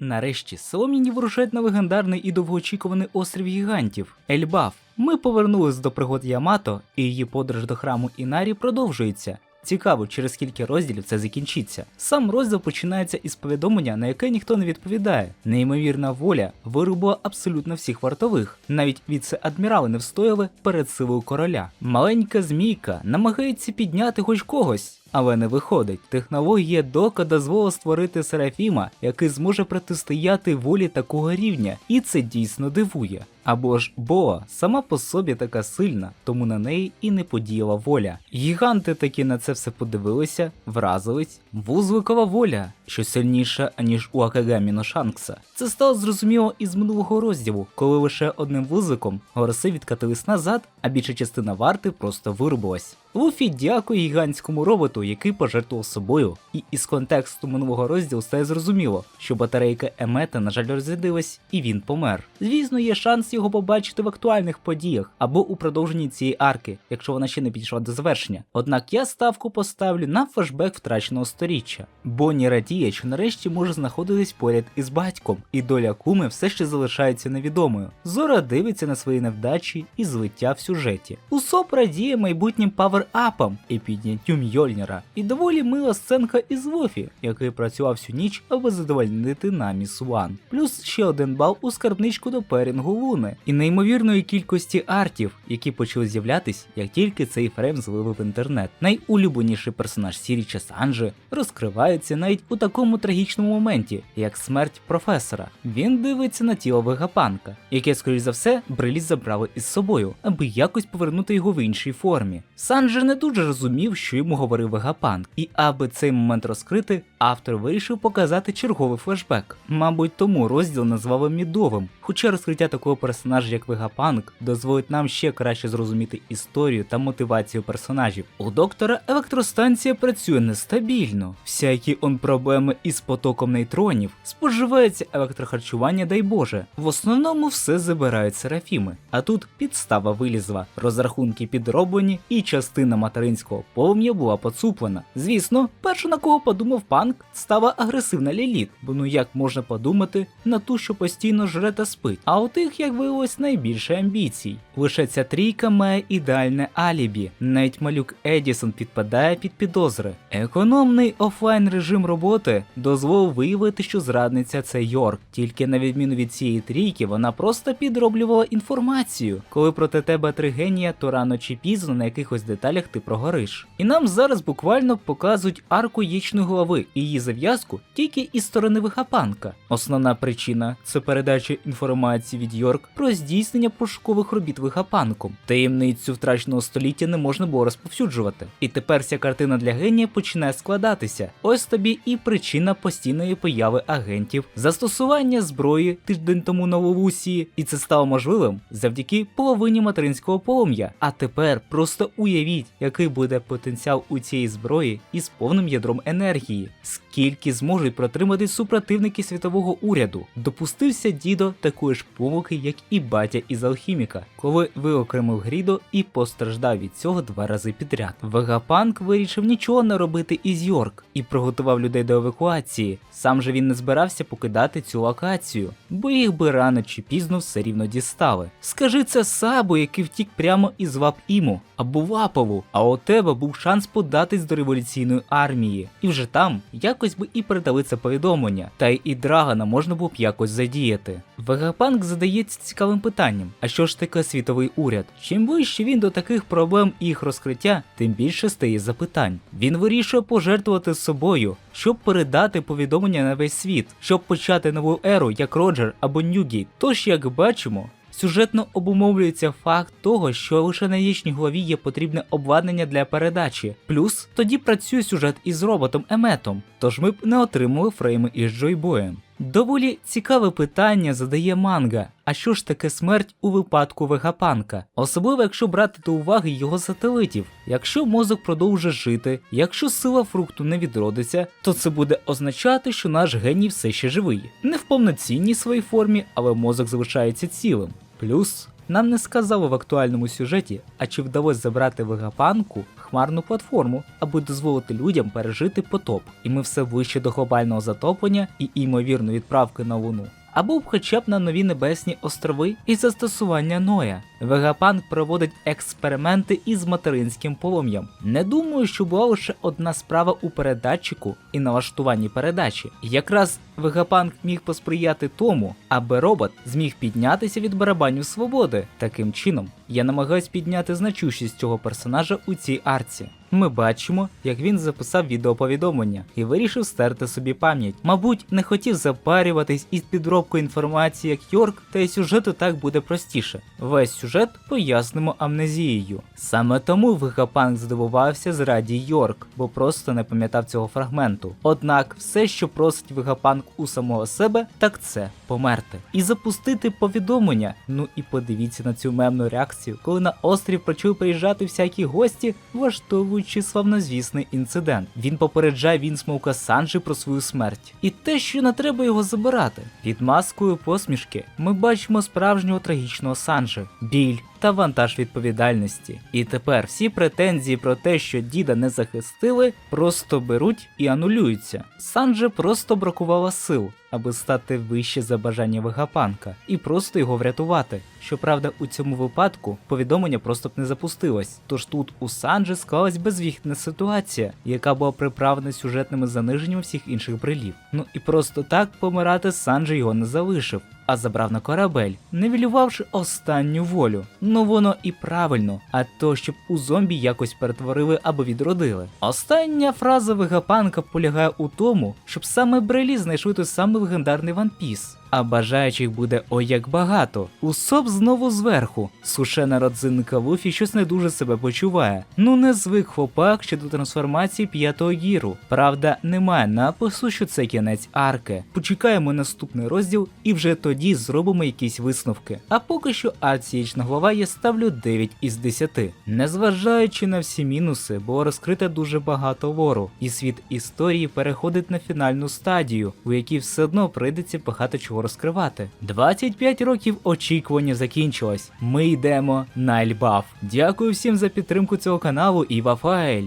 Нарешті Соломіні вирушають на легендарний і довгоочікуваний острів гігантів Ельбаф. Ми повернулись до пригод Ямато, і її подорож до храму Інарі продовжується. Цікаво, через скільки розділів це закінчиться. Сам розділ починається із повідомлення, на яке ніхто не відповідає. Неймовірна воля вирубила абсолютно всіх вартових. Навіть віце-адмірали не встояли перед силою короля. Маленька змійка намагається підняти хоч когось. Але не виходить. Технологія Дока дозволила створити Серафіма, який зможе протистояти волі такого рівня, і це дійсно дивує. Або ж Боа сама по собі така сильна, тому на неї і не подіяла воля. Гіганти таки на це все подивилися, вразились. Вузликова воля, що сильніша, аніж у Акагамі Шанкса. Це стало зрозуміло із минулого розділу, коли лише одним вузликом гороси відкатились назад, а більша частина варти просто вирубилась. Луфі дякує гігантському роботу, який пожертвував собою, і із контексту минулого розділу стає зрозуміло, що батарейка Емета, на жаль, розрядилась, і він помер. Звісно, є шанс його побачити в актуальних подіях або у продовженні цієї арки, якщо вона ще не підійшла до завершення. Однак я ставку поставлю на флешбек втраченого сторіччя. Бонні радіє, що нарешті може знаходитись поряд із батьком, і доля куми все ще залишається невідомою. Зора дивиться на свої невдачі і злиття в сюжеті. Усоп радіє майбутнім паверапам і підняттю Мьольнера. І доволі мила сценка із Лофі, який працював всю ніч, аби задовольнити наміс Ван. Плюс ще один бал у скарбничку до перінгу Луни і неймовірної кількості артів, які почали з'являтись, як тільки цей фрейм злили в інтернет. Найулюбленіший персонаж Сіріча Санджи розкривається навіть у такому трагічному моменті, як смерть професора. Він дивиться на тіло вегапанка, яке, скоріш за все, брилі забрали із собою, аби якось повернути його в іншій формі. Санджи не дуже розумів, що йому говорив вегапанк, і аби цей момент розкрити, автор вирішив показати черговий флешбек. Мабуть, тому розділ назвали мідовим. Хоча розкриття такого персонажа, як Вегапанк, дозволить нам ще краще зрозуміти історію та мотивацію персонажів. У доктора електростанція працює нестабільно. Всякі он проблеми із потоком нейтронів, споживається електрохарчування, дай Боже. В основному все забирають серафіми. А тут підстава вилізла, розрахунки підроблені, і частина материнського полум'я була поцуплена. Звісно, перше на кого подумав панк, стала агресивна ліліт, бо ну як можна подумати на ту, що постійно жре та спить. А у тих, як виявилось, найбільше амбіцій. Лише ця трійка має ідеальне алібі. Навіть малюк Едісон підпадає під підозри. Економний офлайн режим роботи дозволив виявити, що зрадниця це Йорк. Тільки на відміну від цієї трійки, вона просто підроблювала інформацію. Коли проти тебе три генія, то рано чи пізно на якихось деталях ти прогориш. І нам зараз буквально показують арку яєчної голови і її зав'язку тільки із сторони вихапанка. Основна причина це передача інформації від Йорк про здійснення пошукових робіт вихапанком. Таємницю втраченого століття не можна було розповсюджувати. І тепер ця картина для генія починає складатися. Ось тобі і причина постійної появи агентів, застосування зброї тиждень тому на Ловусії, і це стало можливим завдяки половині материнського полум'я. А тепер просто уявіть, який буде потенціал у цієї зброї із повним ядром енергії. Скільки зможуть протримати супротивники світового уряду? Допустився дідо такої ж помилки, як і батя із алхіміка, коли виокремив Грідо і постраждав від цього два рази підряд. Вегапанк вирішив нічого не робити із Йорк і приготував людей до евакуації. Сам же він не збирався покидати цю локацію, бо їх би рано чи пізно все рівно дістали. Скажи це Сабу, який втік прямо із вап Іму або Вапову, а у тебе був шанс податись до революційної армії. І вже там якось би і передали це повідомлення, та й і Драгана можна було б якось задіяти. Вегапанк задається цікавим питанням: а що ж таке світовий уряд? Чим ближче він до таких проблем і їх розкриття, тим більше стає запитань. Він вирішує пожертвувати собою, щоб передати повідомлення на весь світ, щоб почати нову еру, як Роджер або Ньюгейт. Тож, як бачимо, Сюжетно обумовлюється факт того, що лише на яєчній голові є потрібне обладнання для передачі. Плюс тоді працює сюжет із роботом Еметом, тож ми б не отримали фрейми із Джойбоєм. Доволі цікаве питання задає манга. А що ж таке смерть у випадку вегапанка? Особливо якщо брати до уваги його сателитів. Якщо мозок продовжує жити, якщо сила фрукту не відродиться, то це буде означати, що наш геній все ще живий. Не в повноцінній своїй формі, але мозок залишається цілим. Плюс нам не сказали в актуальному сюжеті, а чи вдалося забрати вегапанку хмарну платформу, аби дозволити людям пережити потоп, і ми все вище до глобального затоплення і імовірно відправки на Луну. Або б хоча б на нові небесні острови і застосування Ноя. Вегапанк проводить експерименти із материнським полум'ям. Не думаю, що була лише одна справа у передатчику і налаштуванні передачі. Якраз Вегапанк міг посприяти тому, аби робот зміг піднятися від барабанів свободи. Таким чином, я намагаюсь підняти значущість цього персонажа у цій арці. Ми бачимо, як він записав відеоповідомлення і вирішив стерти собі пам'ять. Мабуть, не хотів запарюватись із підробкою інформації як Йорк, та й сюжету так буде простіше. Весь сюжет пояснимо амнезією. Саме тому Вегапанк здивувався зраді Йорк, бо просто не пам'ятав цього фрагменту. Однак, все, що просить Вегапанк у самого себе, так це померти і запустити повідомлення. Ну і подивіться на цю мемну реакцію, коли на острів почали приїжджати всякі гості, влаштовуючи славнозвісний інцидент. Він попереджає Вінсмоука Санджі про свою смерть. І те, що не треба його забирати. Під маскою посмішки ми бачимо справжнього трагічного Санджі, біль та вантаж відповідальності. І тепер всі претензії про те, що діда не захистили, просто беруть і анулюються. Санже просто бракувало сил, аби стати вище за бажання Вегапанка, і просто його врятувати. Щоправда, у цьому випадку повідомлення просто б не запустилось. Тож тут у Санджи склалась безвіхтна ситуація, яка була приправлена сюжетними заниженнями всіх інших брилів. Ну і просто так помирати Санджи його не залишив. А забрав на корабель, невілювавши останню волю. Ну воно і правильно, а то щоб у зомбі якось перетворили або відродили. Остання фраза Вегапанка полягає у тому, щоб саме Брелі знайшли той самий легендарний Piece. А бажаючих буде ой як багато. Усоп знову зверху. Сушена родзинка Луфі щось не дуже себе почуває. Ну не звик хлопак ще до трансформації п'ятого гіру. Правда, немає напису, що це кінець арки. Почекаємо наступний розділ і вже тоді зробимо якісь висновки. А поки що арцієчна глава я ставлю 9 із 10. Незважаючи на всі мінуси, було розкрите дуже багато лору, і світ історії переходить на фінальну стадію, у якій все одно прийдеться багато чого розкривати. 25 років очікування закінчилось. Ми йдемо на Ельбаф. Дякую всім за підтримку цього каналу і Вафаель.